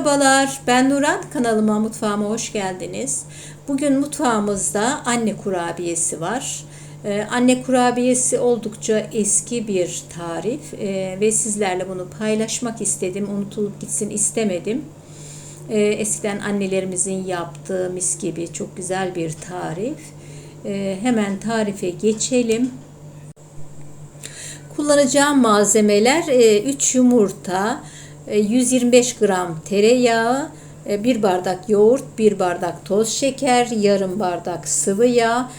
Merhabalar, ben Nuran. Kanalıma, mutfağıma hoş geldiniz. Bugün mutfağımızda anne kurabiyesi var. Ee, anne kurabiyesi oldukça eski bir tarif ee, ve sizlerle bunu paylaşmak istedim. Unutulup gitsin istemedim. Ee, eskiden annelerimizin yaptığı mis gibi çok güzel bir tarif. Ee, hemen tarife geçelim. Kullanacağım malzemeler 3 yumurta, 125 gram tereyağı, 1 bardak yoğurt, 1 bardak toz şeker, yarım bardak sıvı yağ,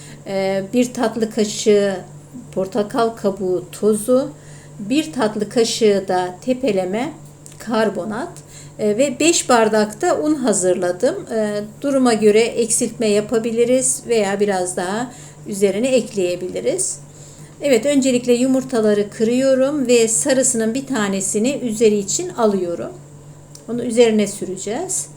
1 tatlı kaşığı portakal kabuğu tozu, 1 tatlı kaşığı da tepeleme karbonat ve 5 bardak da un hazırladım. Duruma göre eksiltme yapabiliriz veya biraz daha üzerine ekleyebiliriz. Evet öncelikle yumurtaları kırıyorum ve sarısının bir tanesini üzeri için alıyorum. Onu üzerine süreceğiz.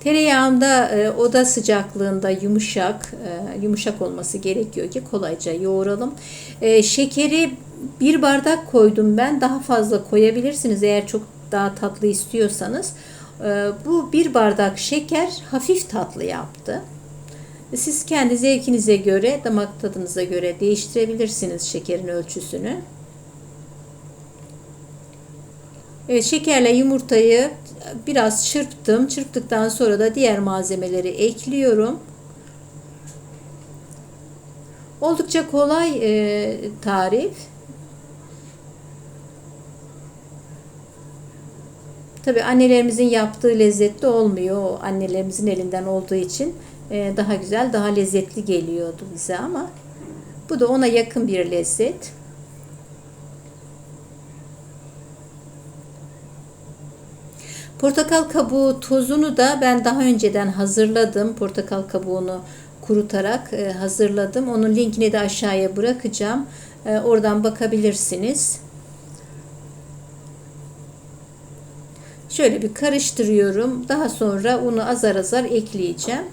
Tereyağında e, oda sıcaklığında yumuşak, e, yumuşak olması gerekiyor ki kolayca yoğuralım. E, şekeri bir bardak koydum ben. Daha fazla koyabilirsiniz eğer çok daha tatlı istiyorsanız. Ee, bu bir bardak şeker hafif tatlı yaptı. Siz kendi zevkinize göre, damak tadınıza göre değiştirebilirsiniz şekerin ölçüsünü. Evet, şekerle yumurtayı biraz çırptım. Çırptıktan sonra da diğer malzemeleri ekliyorum. Oldukça kolay e, tarif. Tabii annelerimizin yaptığı lezzetli olmuyor. Annelerimizin elinden olduğu için e, daha güzel, daha lezzetli geliyordu bize ama bu da ona yakın bir lezzet. Portakal kabuğu tozunu da ben daha önceden hazırladım. Portakal kabuğunu kurutarak e, hazırladım. Onun linkini de aşağıya bırakacağım. E, oradan bakabilirsiniz. Şöyle bir karıştırıyorum. Daha sonra unu azar azar ekleyeceğim.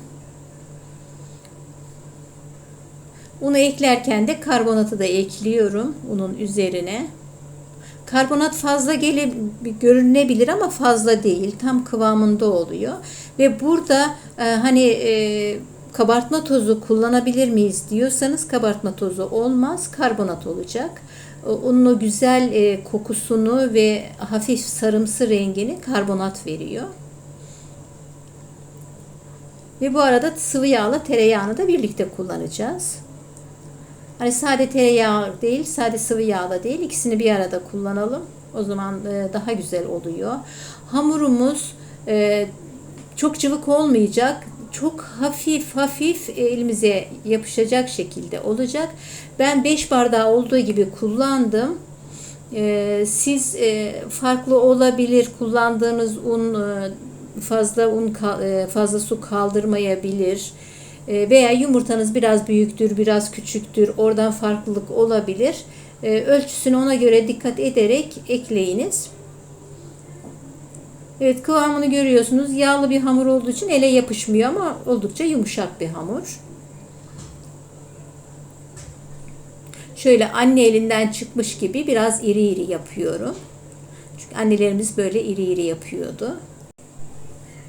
Unu eklerken de karbonatı da ekliyorum unun üzerine. Karbonat fazla gele, görünebilir ama fazla değil. Tam kıvamında oluyor. Ve burada e, hani e, kabartma tozu kullanabilir miyiz diyorsanız kabartma tozu olmaz. Karbonat olacak onun o güzel e, kokusunu ve hafif sarımsı rengini karbonat veriyor. Ve bu arada sıvı yağla tereyağını da birlikte kullanacağız. Hani sade tereyağı değil, sade sıvı yağla değil, ikisini bir arada kullanalım. O zaman e, daha güzel oluyor. Hamurumuz e, çok cıvık olmayacak çok hafif hafif elimize yapışacak şekilde olacak. Ben 5 bardağı olduğu gibi kullandım. Ee, siz e, farklı olabilir kullandığınız un e, fazla un e, fazla su kaldırmayabilir veya yumurtanız biraz büyüktür biraz küçüktür oradan farklılık olabilir ölçüsünü ona göre dikkat ederek ekleyiniz. Evet kıvamını görüyorsunuz. Yağlı bir hamur olduğu için ele yapışmıyor ama oldukça yumuşak bir hamur. Şöyle anne elinden çıkmış gibi biraz iri iri yapıyorum. Çünkü annelerimiz böyle iri iri yapıyordu.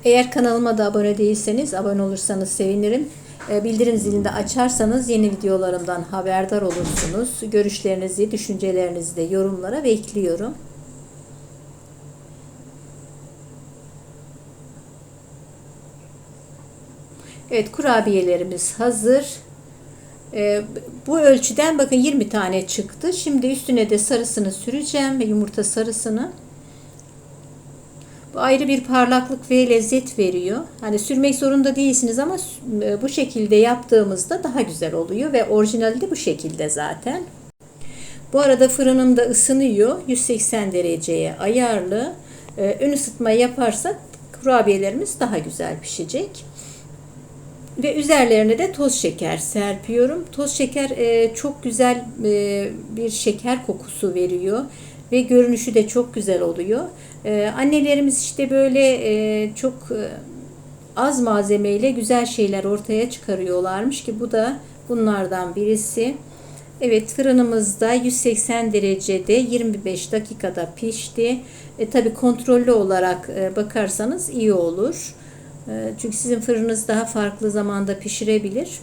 Eğer kanalıma da abone değilseniz abone olursanız sevinirim. Ee, bildirim zilini de açarsanız yeni videolarımdan haberdar olursunuz. Görüşlerinizi, düşüncelerinizi de yorumlara bekliyorum. Evet kurabiyelerimiz hazır. Ee, bu ölçüden bakın 20 tane çıktı. Şimdi üstüne de sarısını süreceğim yumurta sarısını. Bu ayrı bir parlaklık ve lezzet veriyor. Hani sürmek zorunda değilsiniz ama e, bu şekilde yaptığımızda daha güzel oluyor ve orijinali de bu şekilde zaten. Bu arada fırınım da ısınıyor. 180 dereceye ayarlı. Ee, ön ısıtma yaparsak kurabiyelerimiz daha güzel pişecek. Ve üzerlerine de toz şeker serpiyorum. Toz şeker e, çok güzel e, bir şeker kokusu veriyor ve görünüşü de çok güzel oluyor. E, annelerimiz işte böyle e, çok e, az malzemeyle güzel şeyler ortaya çıkarıyorlarmış ki bu da bunlardan birisi. Evet fırınımızda 180 derecede 25 dakikada pişti. E, tabii kontrollü olarak e, bakarsanız iyi olur. E, çünkü sizin fırınınız daha farklı zamanda pişirebilir.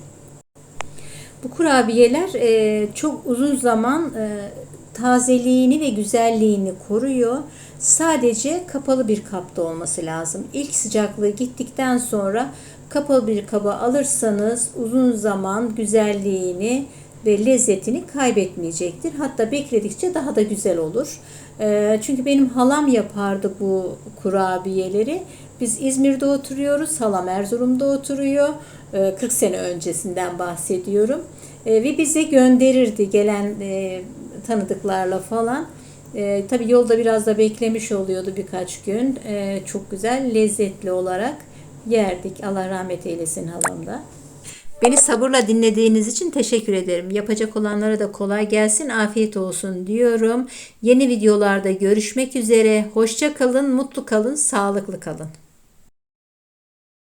Bu kurabiyeler e, çok uzun zaman e, tazeliğini ve güzelliğini koruyor. Sadece kapalı bir kapta olması lazım. İlk sıcaklığı gittikten sonra kapalı bir kaba alırsanız uzun zaman güzelliğini ve lezzetini kaybetmeyecektir. Hatta bekledikçe daha da güzel olur. E, çünkü benim halam yapardı bu kurabiyeleri. Biz İzmir'de oturuyoruz. Halam Erzurum'da oturuyor. E, 40 sene öncesinden bahsediyorum. E, ve bize gönderirdi gelen e, tanıdıklarla falan. Tabii yolda biraz da beklemiş oluyordu birkaç gün. Çok güzel, lezzetli olarak yerdik. Allah rahmet eylesin halam da. Beni sabırla dinlediğiniz için teşekkür ederim. Yapacak olanlara da kolay gelsin, afiyet olsun diyorum. Yeni videolarda görüşmek üzere. Hoşça kalın, mutlu kalın, sağlıklı kalın.